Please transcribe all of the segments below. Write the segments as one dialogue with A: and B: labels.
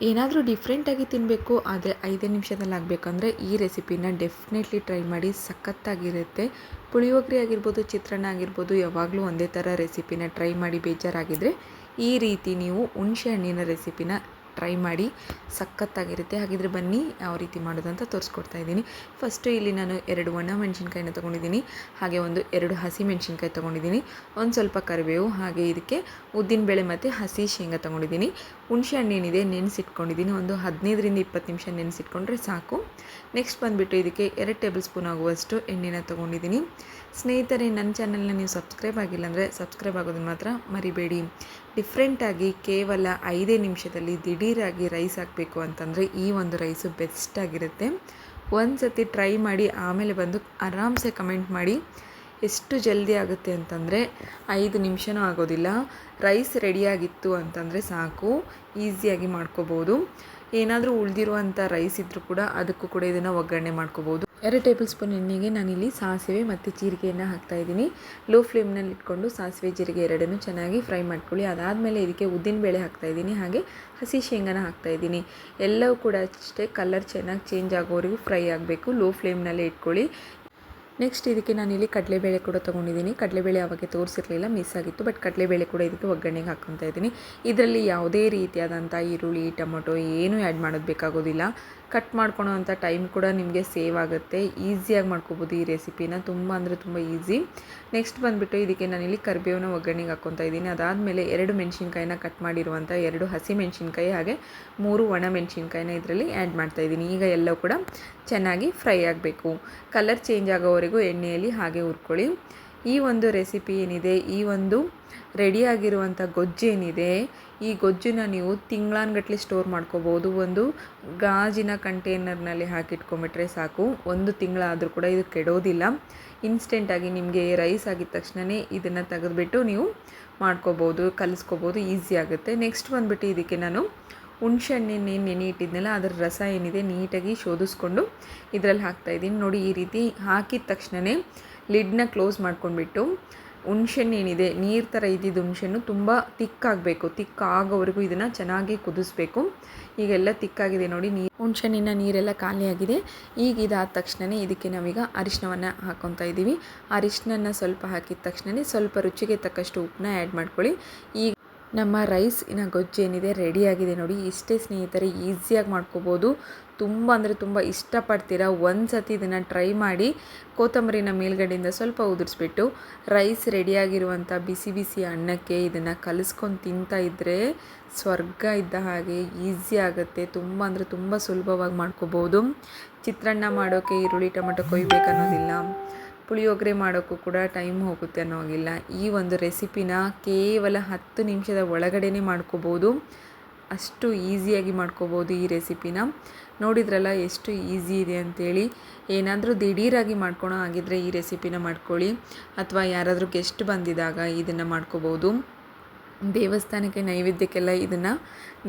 A: ಏನಾದರೂ ಡಿಫ್ರೆಂಟಾಗಿ ತಿನ್ನಬೇಕು ಆದರೆ ಐದೇ ನಿಮಿಷದಲ್ಲಿ ಆಗಬೇಕಂದ್ರೆ ಈ ರೆಸಿಪಿನ ಡೆಫಿನೆಟ್ಲಿ ಟ್ರೈ ಮಾಡಿ ಸಖತ್ತಾಗಿರುತ್ತೆ. ಪುಳಿಯೋಗರೆ ಆಗಿರ್ಬೋದು, ಚಿತ್ರಾನ್ನ ಆಗಿರ್ಬೋದು, ಯಾವಾಗಲೂ ಒಂದೇ ಥರ ರೆಸಿಪಿನ ಟ್ರೈ ಮಾಡಿ ಬೇಜಾರಾಗಿದ್ದರೆ ಈ ರೀತಿ ನೀವು ಹುಣಸೆ ಹಣ್ಣಿನ ರೆಸಿಪಿನ ಟ್ರೈ ಮಾಡಿ ಸಖತ್ತಾಗಿರುತ್ತೆ. ಹಾಗಿದ್ರೆ ಬನ್ನಿ, ಯಾವ ರೀತಿ ಮಾಡೋದು ಅಂತ ತೋರಿಸ್ಕೊಡ್ತಾ ಇದ್ದೀನಿ. ಫಸ್ಟು ಇಲ್ಲಿ ನಾನು ಎರಡು ಒಣ ಮೆಣಸಿನ್ಕಾಯಿನ ತೊಗೊಂಡಿದ್ದೀನಿ. ಹಾಗೆ ಒಂದು ಎರಡು ಹಸಿ ಮೆಣಸಿನ್ಕಾಯಿ ತೊಗೊಂಡಿದ್ದೀನಿ. ಒಂದು ಸ್ವಲ್ಪ ಕರಿಬೇವು, ಹಾಗೆ ಇದಕ್ಕೆ ಉದ್ದಿನಬೇಳೆ ಮತ್ತು ಹಸಿ ಶೇಂಗಾ ತೊಗೊಂಡಿದ್ದೀನಿ. ಹುಣಸೆ ಹಣ್ಣು ಏನಿದೆ ನೆನೆಸಿಟ್ಕೊಂಡಿದ್ದೀನಿ. ಒಂದು ಹದಿನೈದರಿಂದ ಇಪ್ಪತ್ತು ನಿಮಿಷ ನೆನೆಸಿಟ್ಕೊಂಡ್ರೆ ಸಾಕು. ನೆಕ್ಸ್ಟ್ ಬಂದುಬಿಟ್ಟು ಇದಕ್ಕೆ ಎರಡು ಟೇಬಲ್ ಸ್ಪೂನ್ ಆಗುವಷ್ಟು ಎಣ್ಣೆನ ತೊಗೊಂಡಿದ್ದೀನಿ. ಸ್ನೇಹಿತರೆ, ನನ್ನ ಚಾನಲ್ನ ನೀವು ಸಬ್ಸ್ಕ್ರೈಬ್ ಆಗಿಲ್ಲ ಅಂದರೆ ಸಬ್ಸ್ಕ್ರೈಬ್ ಆಗೋದನ್ನು ಮಾತ್ರ ಮರಿಬೇಡಿ. ಡಿಫ್ರೆಂಟಾಗಿ ಕೇವಲ ಐದೇ ನಿಮಿಷದಲ್ಲಿ ದಿಢೀರಾಗಿ ರೈಸ್ ಹಾಕಬೇಕು ಅಂತಂದರೆ ಈ ಒಂದು ರೈಸು ಬೆಸ್ಟಾಗಿರುತ್ತೆ ಒಂದು ಸತಿ ಟ್ರೈ ಮಾಡಿ ಆಮೇಲೆ ಬಂದು ಆರಾಮ್ಸೆ ಕಮೆಂಟ್ ಮಾಡಿ ಎಷ್ಟು ಜಲ್ದಿ ಆಗುತ್ತೆ ಅಂತಂದರೆ ಐದು ನಿಮಿಷನೂ ಆಗೋದಿಲ್ಲ. ರೈಸ್ ರೆಡಿಯಾಗಿತ್ತು ಅಂತಂದರೆ ಸಾಕು ಈಸಿಯಾಗಿ ಮಾಡ್ಕೋಬೋದು. ಏನಾದರೂ ಉಳಿದಿರುವಂಥ ರೈಸ್ ಇದ್ದರೂ ಕೂಡ ಅದಕ್ಕೂ ಕೂಡ ಇದನ್ನು ಒಗ್ಗರಣೆ ಮಾಡ್ಕೋಬೋದು. ಎರಡು ಟೇಬಲ್ ಸ್ಪೂನ್ ಎಣ್ಣೆಗೆ ನಾನಿಲ್ಲಿ ಸಾಸಿವೆ ಮತ್ತು ಜೀರಿಗೆಯನ್ನು ಹಾಕ್ತಾಯಿದ್ದೀನಿ ಲೋ ಫ್ಲೇಮ್ನಲ್ಲಿ ಇಟ್ಕೊಂಡು ಸಾಸಿವೆ, ಜೀರಿಗೆ ಎರಡನ್ನೂ ಚೆನ್ನಾಗಿ ಫ್ರೈ ಮಾಡ್ಕೊಳ್ಳಿ. ಅದಾದಮೇಲೆ ಇದಕ್ಕೆ ಉದ್ದಿನಬೇಳೆ ಹಾಕ್ತಾಯಿದ್ದೀನಿ ಹಾಗೆ ಹಸಿ ಶೇಂಗಾನ ಹಾಕ್ತಾಯಿದ್ದೀನಿ ಎಲ್ಲವೂ ಕೂಡ ಅಷ್ಟೇ ಕಲರ್ ಚೆನ್ನಾಗಿ ಚೇಂಜ್ ಆಗೋವರೆಗೂ ಫ್ರೈ ಆಗಬೇಕು. ಲೋ ಫ್ಲೇಮ್ನಲ್ಲೇ ಇಟ್ಕೊಳ್ಳಿ. ನೆಕ್ಸ್ಟ್ ಇದಕ್ಕೆ ನಾನು ಇಲ್ಲಿ ಕಡಲೆಬೇಳೆ ಕೂಡ ತೊಗೊಂಡಿದ್ದೀನಿ. ಕಡಲೆಬೇಳೆ ಅವಾಗೆ ತೋರಿಸಿರಲಿಲ್ಲ ಮಿಸ್ ಆಗಿತ್ತು. ಬಟ್ ಕಡಲೆಬೇಳೆ ಕೂಡ ಇದಕ್ಕೆ ಒಗ್ಗರಣೆಗೆ ಹಾಕ್ಕೊತಾ ಇದ್ದೀನಿ. ಇದರಲ್ಲಿ ಯಾವುದೇ ರೀತಿಯಾದಂಥ ಈರುಳ್ಳಿ, ಟೊಮೊಟೊ ಏನೂ ಆ್ಯಡ್ ಮಾಡೋದು ಬೇಕಾಗೋದಿಲ್ಲ. ಕಟ್ ಮಾಡ್ಕೊಳೋ ಅಂಥ ಟೈಮ್ ಕೂಡ ನಿಮಗೆ ಸೇವ್ ಆಗುತ್ತೆ. ಈಸಿಯಾಗಿ ಮಾಡ್ಕೋಬೋದು ಈ ರೆಸಿಪಿನ ತುಂಬ ಅಂದರೆ ತುಂಬ ಈಸಿ ನೆಕ್ಸ್ಟ್ ಬಂದುಬಿಟ್ಟು ಇದಕ್ಕೆ ನಾನಿಲ್ಲಿ ಕರಿಬೇವನ ಒಗ್ಗರಣೆಗೆ ಹಾಕ್ಕೊತಾ ಇದ್ದೀನಿ. ಅದಾದಮೇಲೆ ಎರಡು ಮೆಣಸಿನ್ಕಾಯಿನ ಕಟ್ ಮಾಡಿರುವಂಥ ಎರಡು ಹಸಿ ಮೆಣಸಿನ್ಕಾಯಿ ಹಾಗೆ ಮೂರು ಒಣ ಮೆಣಸಿನ್ಕಾಯಿನ ಇದರಲ್ಲಿ ಆ್ಯಡ್ ಮಾಡ್ತಾಯಿದ್ದೀನಿ ಈಗ ಎಲ್ಲವೂ ಕೂಡ ಚೆನ್ನಾಗಿ ಫ್ರೈ ಆಗಬೇಕು. ಕಲರ್ ಚೇಂಜ್ ಆಗೋವರೆಗೂ ಎಣ್ಣೆಯಲ್ಲಿ ಹಾಗೆ ಹುರ್ಕೊಳ್ಳಿ. ಈ ಒಂದು ರೆಸಿಪಿ ಏನಿದೆ? ಈ ಒಂದು ರೆಡಿಯಾಗಿರುವಂಥ ಗೊಜ್ಜೇನಿದೆ ಈ ಗೊಜ್ಜನ್ನ ನೀವು ತಿಂಗಳಾನ್ಗಟ್ಲೆ ಸ್ಟೋರ್ ಮಾಡ್ಕೋಬೋದು. ಒಂದು ಗಾಜಿನ ಕಂಟೈನರ್ನಲ್ಲಿ ಹಾಕಿಟ್ಕೊಂಬಿಟ್ರೆ ಸಾಕು. ಒಂದು ತಿಂಗಳಾದರೂ ಕೂಡ ಇದು ಕೆಡೋದಿಲ್ಲ. ಇನ್ಸ್ಟೆಂಟಾಗಿ ನಿಮಗೆ ರೈಸ್ ಆಗಿದ ತಕ್ಷಣವೇ ಇದನ್ನು ತೆಗೆದುಬಿಟ್ಟು ನೀವು ಮಾಡ್ಕೋಬೋದು, ಕಲಿಸ್ಕೋಬೋದು, ಈಸಿ ಆಗುತ್ತೆ. ನೆಕ್ಸ್ಟ್ ಬಂದುಬಿಟ್ಟು ಇದಕ್ಕೆ ನಾನು ಹುಣ್ಸೆ ಹಣ್ಣಿನ ನೆನೆ ಇಟ್ಟಿದ್ನಲ್ಲ, ಅದರ ರಸ ಏನಿದೆ ನೀಟಾಗಿ ಶೋಧಿಸ್ಕೊಂಡು ಇದರಲ್ಲಿ ಹಾಕ್ತಾಯಿದ್ದೀನಿ ನೋಡಿ, ಈ ರೀತಿ ಹಾಕಿದ ತಕ್ಷಣವೇ ಲಿಡ್ನ ಕ್ಲೋಸ್ ಮಾಡ್ಕೊಂಡ್ಬಿಟ್ಟು ಹುಣ್ಸೆಹಣ್ಣು ಏನಿದೆ, ನೀರು ಥರ ಇದ್ದಿದ್ದು ಹುಣ್ಸೆಹಣ್ಣು ತುಂಬ ತಿಕ್ಕಾಗಬೇಕು ತಿಕ್ಕಾಗೋವರೆಗೂ ಇದನ್ನು ಚೆನ್ನಾಗಿ ಕುದಿಸ್ಬೇಕು. ಈಗೆಲ್ಲ ತಿಕ್ಕಾಗಿದೆ ನೋಡಿ, ನೀರು ಹುಣ್ಸೆಹಣ್ಣಿನ ನೀರೆಲ್ಲ ಖಾಲಿಯಾಗಿದೆ ಈಗ ಇದಾದ ತಕ್ಷಣವೇ ಇದಕ್ಕೆ ನಾವೀಗ ಅರಿಶಿನವನ್ನು ಹಾಕ್ಕೊತಾ ಇದ್ದೀವಿ. ಅರಿಶಿನ ಸ್ವಲ್ಪ ಹಾಕಿದ ತಕ್ಷಣವೇ ಸ್ವಲ್ಪ ರುಚಿಗೆ ತಕ್ಕಷ್ಟು ಉಪ್ಪನ್ನ ಆ್ಯಡ್ ಮಾಡ್ಕೊಳ್ಳಿ. ಈಗ ನಮ್ಮ ರೈಸಿನ ಗೊಜ್ಜು ಏನಿದೆ ರೆಡಿಯಾಗಿದೆ ನೋಡಿ. ಇಷ್ಟೇ ಸ್ನೇಹಿತರೆ ಈಸಿಯಾಗಿ ಮಾಡ್ಕೋಬೋದು. ತುಂಬ ಅಂದರೆ ತುಂಬ ಇಷ್ಟಪಡ್ತೀರಾ? ಒಂದು ಸತಿ ಇದನ್ನು ಟ್ರೈ ಮಾಡಿ ಕೊತ್ತಂಬರಿನ ಮೇಲ್ಗಡೆಯಿಂದ ಸ್ವಲ್ಪ ಉದುರಿಸ್ಬಿಟ್ಟು ರೈಸ್ ರೆಡಿಯಾಗಿರುವಂಥ ಬಿಸಿ ಬಿಸಿ ಅನ್ನಕ್ಕೆ ಇದನ್ನು ಕಲಿಸ್ಕೊಂಡು ತಿಂತಾ ಇದ್ದರೆ ಸ್ವರ್ಗ ಇದ್ದ ಹಾಗೆ ಈಸಿ ಆಗುತ್ತೆ. ತುಂಬ ಅಂದರೆ ತುಂಬ ಸುಲಭವಾಗಿ ಮಾಡ್ಕೋಬೋದು. ಚಿತ್ರಾನ್ನ ಮಾಡೋಕ್ಕೆ ಈರುಳ್ಳಿ, ಟೊಮೆಟೊ ಕೊಯ್ಬೇಕನ್ನೋದಿಲ್ಲ. ಪುಳಿಯೋಗರೆ ಮಾಡೋಕ್ಕೂ ಕೂಡ ಟೈಮ್ ಹೋಗುತ್ತೆ ಅನ್ನೋ ಹಾಗಿಲ್ಲ ಈ ಒಂದು ರೆಸಿಪಿನ ಕೇವಲ ಹತ್ತು ನಿಮಿಷದ ಒಳಗಡೆ ಮಾಡ್ಕೋಬೋದು. ಅಷ್ಟು ಈಸಿಯಾಗಿ ಮಾಡ್ಕೋಬೋದು ಈ ರೆಸಿಪಿನ. ನೋಡಿದ್ರಲ್ಲ ಎಷ್ಟು ಈಸಿ ಇದೆ ಅಂಥೇಳಿ ಏನಾದರೂ ದಿಢೀರಾಗಿ ಮಾಡ್ಕೊಳೋ ಆಗಿದ್ದರೆ ಈ ರೆಸಿಪಿನ ಮಾಡ್ಕೊಳ್ಳಿ. ಅಥವಾ ಯಾರಾದರೂ ಗೆಸ್ಟ್ ಬಂದಿದ್ದಾಗ ಇದನ್ನು ಮಾಡ್ಕೋಬೋದು. ದೇವಸ್ಥಾನಕ್ಕೆ ನೈವೇದ್ಯಕ್ಕೆಲ್ಲ ಇದನ್ನು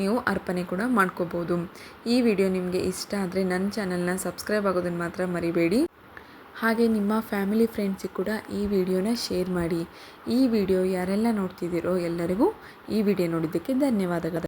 A: ನೀವು ಅರ್ಪಣೆ ಕೂಡ ಮಾಡ್ಕೋಬೋದು. ಈ ವಿಡಿಯೋ ನಿಮಗೆ ಇಷ್ಟ ಆದರೆ ನನ್ನ ಚಾನಲ್ನ ಸಬ್ಸ್ಕ್ರೈಬ್ ಆಗೋದನ್ನು ಮಾತ್ರ ಮರಿಬೇಡಿ. ಹಾಗೆ ನಿಮ್ಮ ಫ್ಯಾಮಿಲಿ ಫ್ರೆಂಡ್ಸಿಗೆ ಕೂಡ ಈ ವಿಡಿಯೋನ ಶೇರ್ ಮಾಡಿ. ಈ ವಿಡಿಯೋ ಯಾರೆಲ್ಲ ನೋಡ್ತಿದ್ದೀರೋ ಎಲ್ಲರಿಗೂ ಈ ವಿಡಿಯೋ ನೋಡಿದ್ದಕ್ಕೆ ಧನ್ಯವಾದಗಳು.